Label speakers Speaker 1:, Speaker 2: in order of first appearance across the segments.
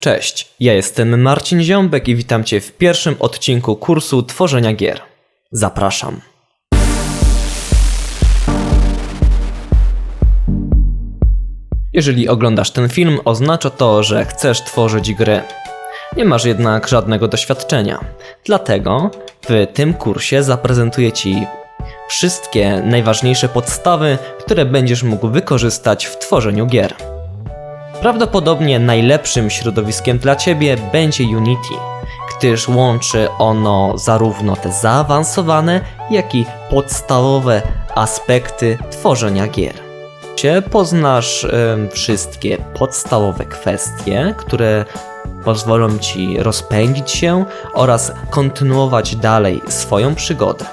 Speaker 1: Cześć, ja jestem Marcin Ziąbek i witam Cię w pierwszym odcinku kursu tworzenia gier. Zapraszam. Jeżeli oglądasz ten film, oznacza to, że chcesz tworzyć gry. Nie masz jednak żadnego doświadczenia. Dlatego w tym kursie zaprezentuję Ci wszystkie najważniejsze podstawy, które będziesz mógł wykorzystać w tworzeniu gier. Prawdopodobnie najlepszym środowiskiem dla Ciebie będzie Unity, gdyż łączy ono zarówno te zaawansowane, jak i podstawowe aspekty tworzenia gier. Gdzie Poznasz em, wszystkie podstawowe kwestie, które pozwolą Ci rozpędzić się oraz kontynuować dalej swoją przygodę.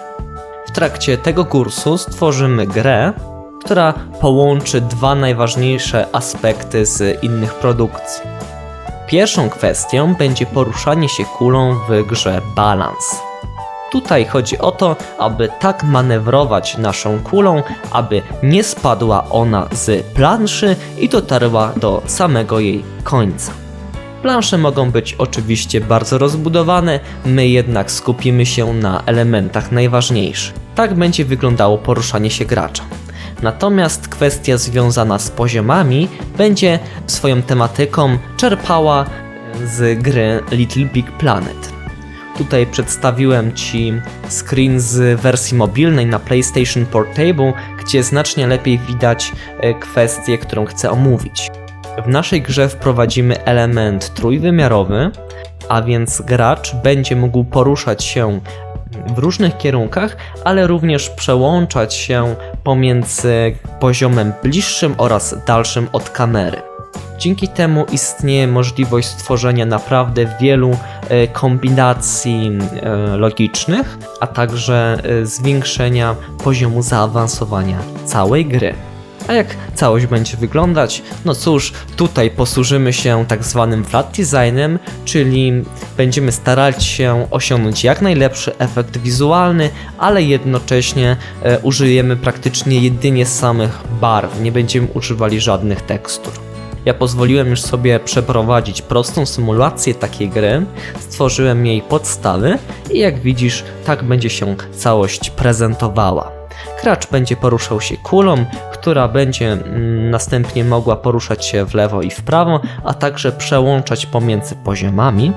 Speaker 1: W trakcie tego kursu stworzymy grę, która połączy dwa najważniejsze aspekty z innych produkcji. Pierwszą kwestią będzie poruszanie się kulą w grze balans. Tutaj chodzi o to, aby tak manewrować naszą kulą, aby nie spadła ona z planszy i dotarła do samego jej końca. Plansze mogą być oczywiście bardzo rozbudowane, my jednak skupimy się na elementach najważniejszych. Tak będzie wyglądało poruszanie się gracza. Natomiast kwestia związana z poziomami będzie swoją tematyką czerpała z gry Little Big Planet. Tutaj przedstawiłem Ci screen z wersji mobilnej na PlayStation Portable, gdzie znacznie lepiej widać e, kwestię, którą chcę omówić. W naszej grze wprowadzimy element trójwymiarowy, a więc gracz będzie mógł poruszać się w różnych kierunkach, ale również przełączać się pomiędzy poziomem bliższym oraz dalszym od kamery. Dzięki temu istnieje możliwość stworzenia naprawdę wielu e, kombinacji e, logicznych, a także e, zwiększenia poziomu zaawansowania całej gry. A jak całość będzie wyglądać? No cóż, tutaj posłużymy się tak zwanym flat designem, czyli będziemy starać się osiągnąć jak najlepszy efekt wizualny, ale jednocześnie e, użyjemy praktycznie jedynie samych barw, nie będziemy używali żadnych tekstur. Ja pozwoliłem już sobie przeprowadzić prostą symulację takiej gry, stworzyłem jej podstawy i jak widzisz, tak będzie się całość prezentowała. Gracz będzie poruszał się kulą, która będzie mm, następnie mogła poruszać się w lewo i w prawo, a także przełączać pomiędzy poziomami.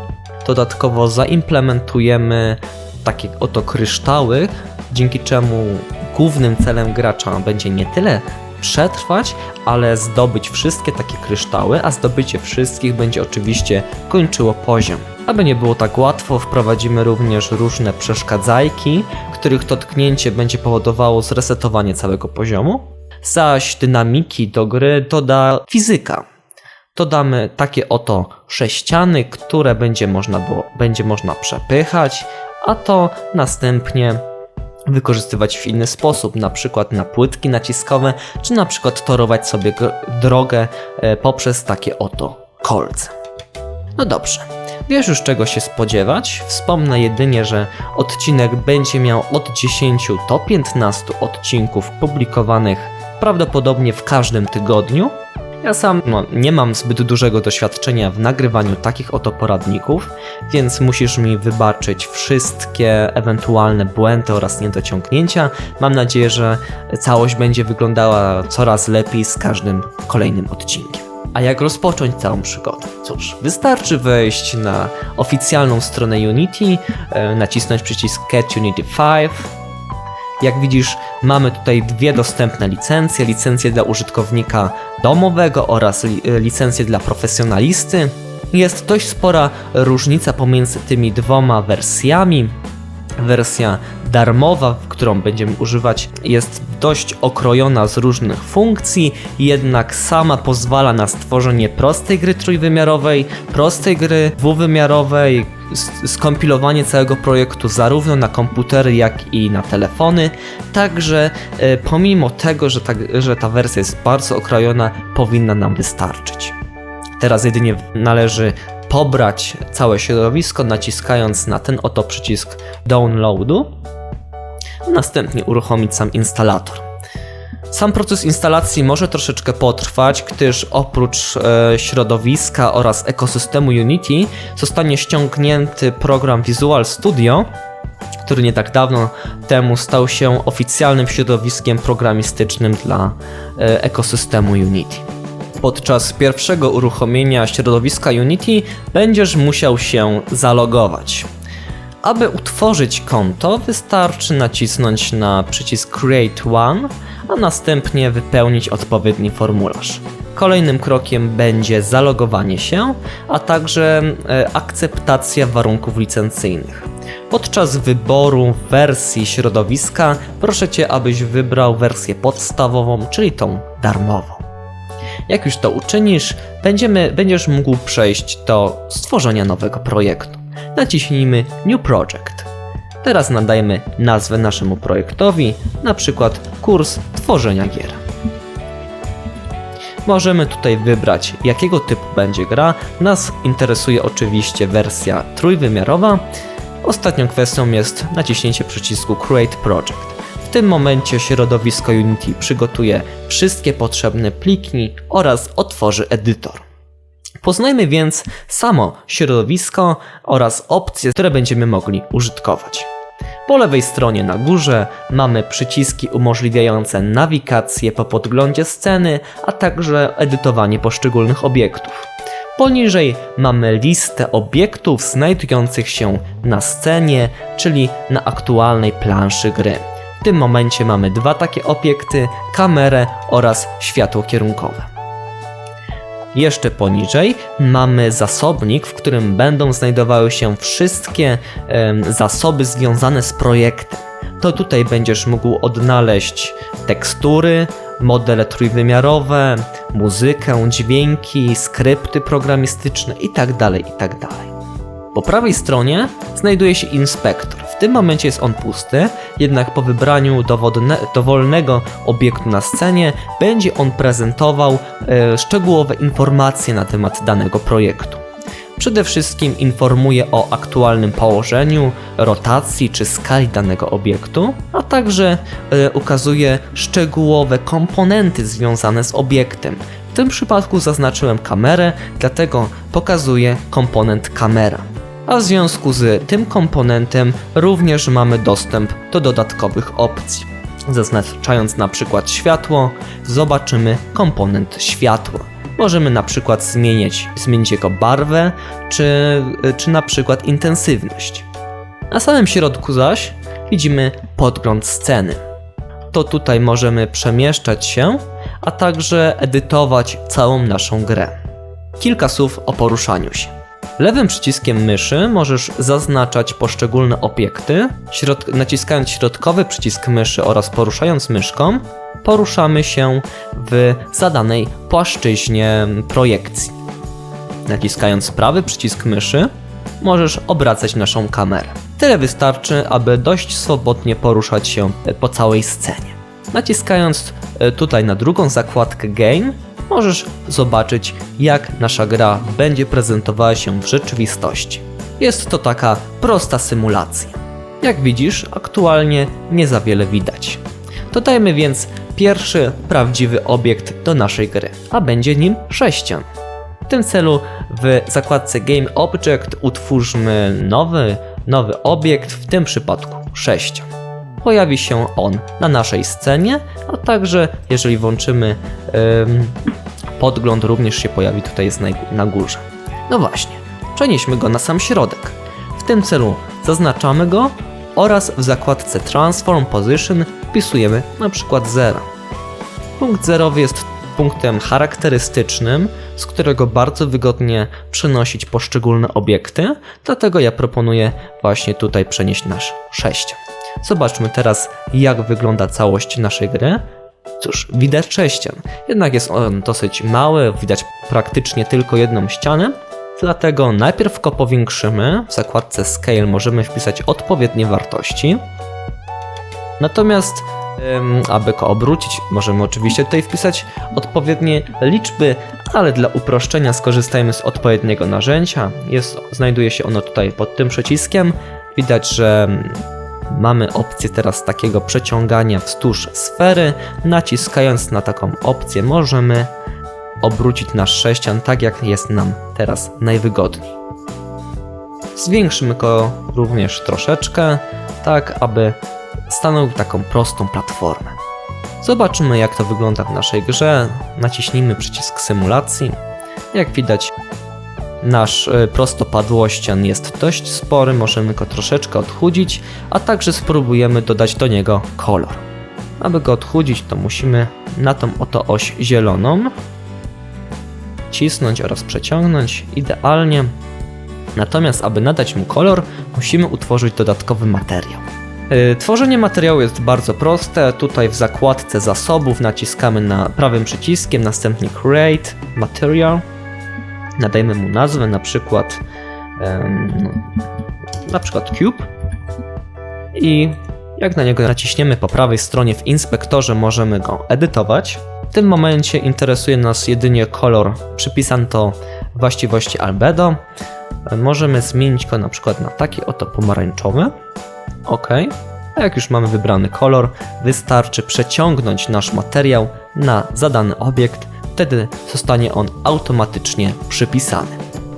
Speaker 1: Dodatkowo zaimplementujemy takie oto kryształy, dzięki czemu głównym celem gracza będzie nie tyle przetrwać, ale zdobyć wszystkie takie kryształy, a zdobycie wszystkich będzie oczywiście kończyło poziom. Aby nie było tak łatwo, wprowadzimy również różne przeszkadzajki, których dotknięcie będzie powodowało zresetowanie całego poziomu, zaś dynamiki do gry doda fizyka. Dodamy takie oto sześciany, które będzie można, było, będzie można przepychać, a to następnie wykorzystywać w inny sposób, na przykład na płytki naciskowe, czy na przykład torować sobie drogę e, poprzez takie oto kolce. No dobrze, wiesz już czego się spodziewać. Wspomnę jedynie, że odcinek będzie miał od 10 do 15 odcinków publikowanych prawdopodobnie w każdym tygodniu. Ja sam no, nie mam zbyt dużego doświadczenia w nagrywaniu takich oto poradników, więc musisz mi wybaczyć wszystkie ewentualne błędy oraz niedociągnięcia. Mam nadzieję, że całość będzie wyglądała coraz lepiej z każdym kolejnym odcinkiem. A jak rozpocząć całą przygodę? Cóż, wystarczy wejść na oficjalną stronę Unity, e, nacisnąć przycisk Get Unity 5, jak widzisz, mamy tutaj dwie dostępne licencje: licencję dla użytkownika domowego oraz li licencję dla profesjonalisty. Jest dość spora różnica pomiędzy tymi dwoma wersjami. Wersja darmowa, którą będziemy używać, jest dość okrojona z różnych funkcji, jednak sama pozwala na stworzenie prostej gry trójwymiarowej, prostej gry dwuwymiarowej, skompilowanie całego projektu zarówno na komputery, jak i na telefony. Także e, pomimo tego, że ta, że ta wersja jest bardzo okrojona, powinna nam wystarczyć. Teraz jedynie należy pobrać całe środowisko, naciskając na ten oto przycisk downloadu, a następnie uruchomić sam instalator. Sam proces instalacji może troszeczkę potrwać, gdyż oprócz e, środowiska oraz ekosystemu Unity zostanie ściągnięty program Visual Studio, który nie tak dawno temu stał się oficjalnym środowiskiem programistycznym dla e, ekosystemu Unity. Podczas pierwszego uruchomienia środowiska Unity będziesz musiał się zalogować. Aby utworzyć konto, wystarczy nacisnąć na przycisk Create One, a następnie wypełnić odpowiedni formularz. Kolejnym krokiem będzie zalogowanie się, a także e, akceptacja warunków licencyjnych. Podczas wyboru wersji środowiska proszę Cię, abyś wybrał wersję podstawową, czyli tą darmową. Jak już to uczynisz, będziemy, będziesz mógł przejść do stworzenia nowego projektu. Naciśnijmy New Project. Teraz nadajemy nazwę naszemu projektowi, na przykład kurs tworzenia gier. Możemy tutaj wybrać jakiego typu będzie gra. Nas interesuje oczywiście wersja trójwymiarowa. Ostatnią kwestią jest naciśnięcie przycisku Create Project. W tym momencie środowisko Unity przygotuje wszystkie potrzebne pliki oraz otworzy edytor. Poznajmy więc samo środowisko oraz opcje, które będziemy mogli użytkować. Po lewej stronie na górze mamy przyciski umożliwiające nawigację po podglądzie sceny, a także edytowanie poszczególnych obiektów. Poniżej mamy listę obiektów znajdujących się na scenie, czyli na aktualnej planszy gry. W tym momencie mamy dwa takie obiekty, kamerę oraz światło kierunkowe. Jeszcze poniżej mamy zasobnik, w którym będą znajdowały się wszystkie em, zasoby związane z projektem. To tutaj będziesz mógł odnaleźć tekstury, modele trójwymiarowe, muzykę, dźwięki, skrypty programistyczne itd. itd. Po prawej stronie znajduje się inspektor. W tym momencie jest on pusty, jednak po wybraniu dowodne, dowolnego obiektu na scenie będzie on prezentował e, szczegółowe informacje na temat danego projektu. Przede wszystkim informuje o aktualnym położeniu, rotacji czy skali danego obiektu, a także e, ukazuje szczegółowe komponenty związane z obiektem. W tym przypadku zaznaczyłem kamerę, dlatego pokazuję komponent kamera a w związku z tym komponentem również mamy dostęp do dodatkowych opcji. Zaznaczając na przykład światło, zobaczymy komponent światła. Możemy na przykład zmienić, zmienić jego barwę, czy, czy na przykład intensywność. Na samym środku zaś widzimy podgląd sceny. To tutaj możemy przemieszczać się, a także edytować całą naszą grę. Kilka słów o poruszaniu się. Lewym przyciskiem myszy możesz zaznaczać poszczególne obiekty. Środ naciskając środkowy przycisk myszy oraz poruszając myszką, poruszamy się w zadanej płaszczyźnie projekcji. Naciskając prawy przycisk myszy, możesz obracać naszą kamerę. Tyle wystarczy, aby dość swobodnie poruszać się po całej scenie. Naciskając e, tutaj na drugą zakładkę Game, możesz zobaczyć, jak nasza gra będzie prezentowała się w rzeczywistości. Jest to taka prosta symulacja. Jak widzisz, aktualnie nie za wiele widać. Dodajmy więc pierwszy prawdziwy obiekt do naszej gry, a będzie nim sześcian. W tym celu w zakładce Game Object utwórzmy nowy, nowy obiekt, w tym przypadku sześcian. Pojawi się on na naszej scenie, a także jeżeli włączymy ym, podgląd również się pojawi tutaj na górze. No właśnie, przenieśmy go na sam środek. W tym celu zaznaczamy go oraz w zakładce Transform Position wpisujemy na przykład 0. Punkt zerowy jest punktem charakterystycznym, z którego bardzo wygodnie przenosić poszczególne obiekty, dlatego ja proponuję właśnie tutaj przenieść nasz 6. Zobaczmy teraz, jak wygląda całość naszej gry. Cóż, widać sześcian, jednak jest on dosyć mały, widać praktycznie tylko jedną ścianę, dlatego najpierw go powiększymy, w zakładce Scale możemy wpisać odpowiednie wartości, natomiast aby go obrócić, możemy oczywiście tutaj wpisać odpowiednie liczby, ale dla uproszczenia skorzystajmy z odpowiedniego narzędzia, jest, znajduje się ono tutaj pod tym przyciskiem, widać, że mamy opcję teraz takiego przeciągania wzdłuż sfery. Naciskając na taką opcję możemy obrócić nasz sześcian tak jak jest nam teraz najwygodniej. Zwiększymy go również troszeczkę, tak aby stanowił taką prostą platformę. Zobaczymy jak to wygląda w naszej grze. Naciśnijmy przycisk symulacji. Jak widać nasz y, prostopadłościan jest dość spory, możemy go troszeczkę odchudzić, a także spróbujemy dodać do niego kolor. Aby go odchudzić to musimy na tą oto oś zieloną cisnąć oraz przeciągnąć idealnie. Natomiast aby nadać mu kolor musimy utworzyć dodatkowy materiał. Yy, Tworzenie materiału jest bardzo proste. Tutaj w zakładce zasobów naciskamy na prawym przyciskiem, następnie Create Material. Nadajmy mu nazwę, na przykład na przykład Cube. I jak na niego naciśniemy po prawej stronie w inspektorze, możemy go edytować. W tym momencie interesuje nas jedynie kolor przypisany do właściwości albedo. Możemy zmienić go na przykład na taki oto pomarańczowy. OK. A jak już mamy wybrany kolor, wystarczy przeciągnąć nasz materiał na zadany obiekt, wtedy zostanie on automatycznie przypisany.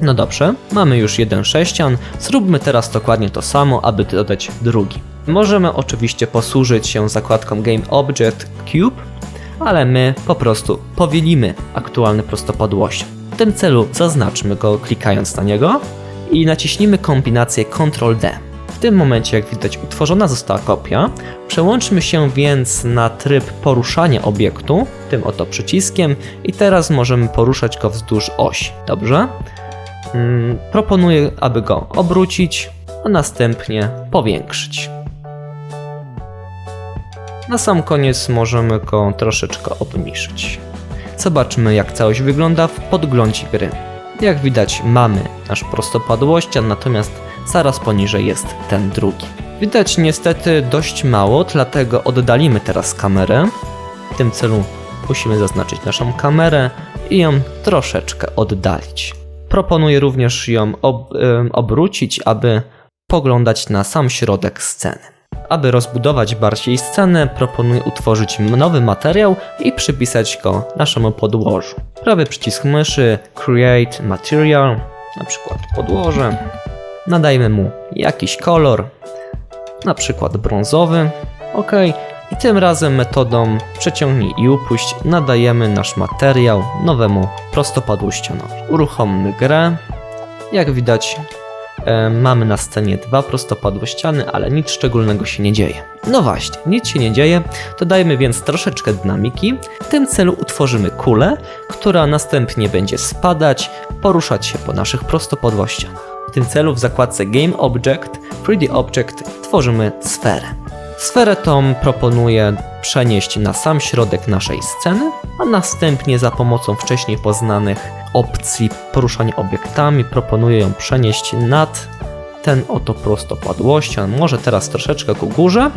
Speaker 1: No dobrze, mamy już jeden sześcian, zróbmy teraz dokładnie to samo, aby dodać drugi. Możemy oczywiście posłużyć się zakładką Game Object Cube, ale my po prostu powielimy aktualny prostopadłościan. W tym celu zaznaczmy go klikając na niego i naciśnijmy kombinację Ctrl D. Tym momencie, jak widać, utworzona została kopia. Przełączmy się więc na tryb poruszania obiektu, tym oto przyciskiem, i teraz możemy poruszać go wzdłuż osi. Dobrze? Mm, proponuję, aby go obrócić, a następnie powiększyć. Na sam koniec możemy go troszeczkę obniżyć. Zobaczmy jak całość wygląda w podglądzie gry. Jak widać mamy nasz prostopadłościan, natomiast zaraz poniżej jest ten drugi. Widać niestety dość mało, dlatego oddalimy teraz kamerę. W tym celu musimy zaznaczyć naszą kamerę i ją troszeczkę oddalić. Proponuję również ją ob obrócić, aby poglądać na sam środek sceny. Aby rozbudować bardziej scenę, proponuję utworzyć nowy materiał i przypisać go naszemu podłożu. Prawy przycisk myszy, Create Material, na przykład podłoże. Nadajmy mu jakiś kolor, na przykład brązowy. OK. I tym razem metodą przeciągnij i upuść nadajemy nasz materiał nowemu prostopadłościanowi. Uruchommy grę. Jak widać e, mamy na scenie dwa prostopadłościany, ale nic szczególnego się nie dzieje. No właśnie, nic się nie dzieje, dodajmy więc troszeczkę dynamiki. W tym celu utworzymy kulę, która następnie będzie spadać, poruszać się po naszych prostopadłościanach. W tym celu w zakładce Game Object, 3D Object tworzymy sferę. Sferę tą proponuję przenieść na sam środek naszej sceny, a następnie za pomocą wcześniej poznanych opcji poruszania obiektami proponuję ją przenieść nad ten oto prostopadłościan, może teraz troszeczkę ku górze.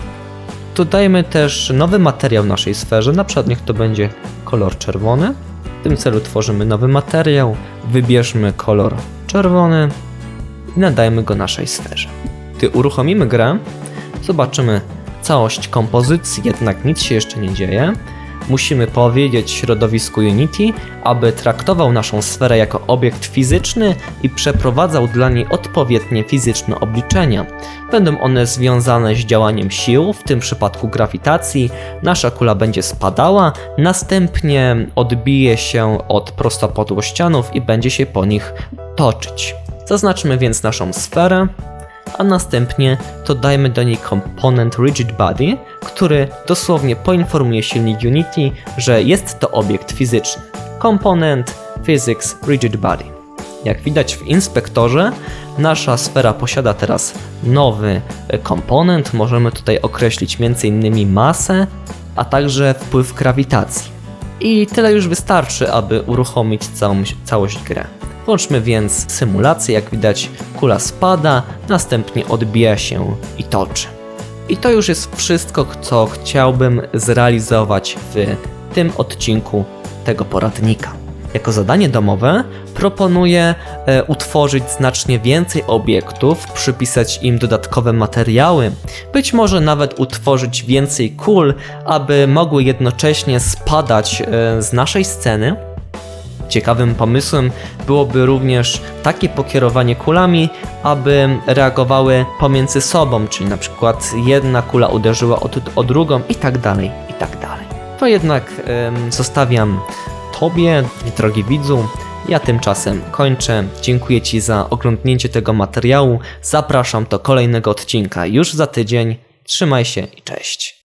Speaker 1: Dodajmy też nowy materiał naszej sferze, na przykład niech to będzie kolor czerwony. W tym celu tworzymy nowy materiał, wybierzmy kolor czerwony i nadajmy go naszej sferze. Gdy uruchomimy grę, zobaczymy całość kompozycji, jednak nic się jeszcze nie dzieje. Musimy powiedzieć środowisku Unity, aby traktował naszą sferę jako obiekt fizyczny i przeprowadzał dla niej odpowiednie fizyczne obliczenia. Będą one związane z działaniem sił, w tym przypadku grawitacji. Nasza kula będzie spadała, następnie odbije się od prostopadłościanów i będzie się po nich toczyć. Zaznaczmy więc naszą sferę, a następnie dodajmy do niej komponent Rigid Body, który dosłownie poinformuje silnik Unity, że jest to obiekt fizyczny. Komponent Physics Rigid Body. Jak widać w inspektorze, nasza sfera posiada teraz nowy e, komponent. Możemy tutaj określić m.in. masę, a także wpływ grawitacji. I tyle już wystarczy, aby uruchomić całą, całość grę. Włączmy więc symulację, jak widać kula spada, następnie odbija się i toczy. I to już jest wszystko, co chciałbym zrealizować w tym odcinku tego poradnika. jako zadanie domowe proponuję e, utworzyć znacznie więcej obiektów, przypisać im dodatkowe materiały, być może nawet utworzyć więcej kul, aby mogły jednocześnie spadać e, z naszej sceny. Ciekawym pomysłem byłoby również takie pokierowanie kulami, aby reagowały pomiędzy sobą, czyli na przykład jedna kula uderzyła o, o drugą i tak dalej, i tak dalej. To jednak em, zostawiam Tobie, drogi widzu. Ja tymczasem kończę. Dziękuję Ci za oglądnięcie tego materiału. Zapraszam do kolejnego odcinka już za tydzień. Trzymaj się i cześć.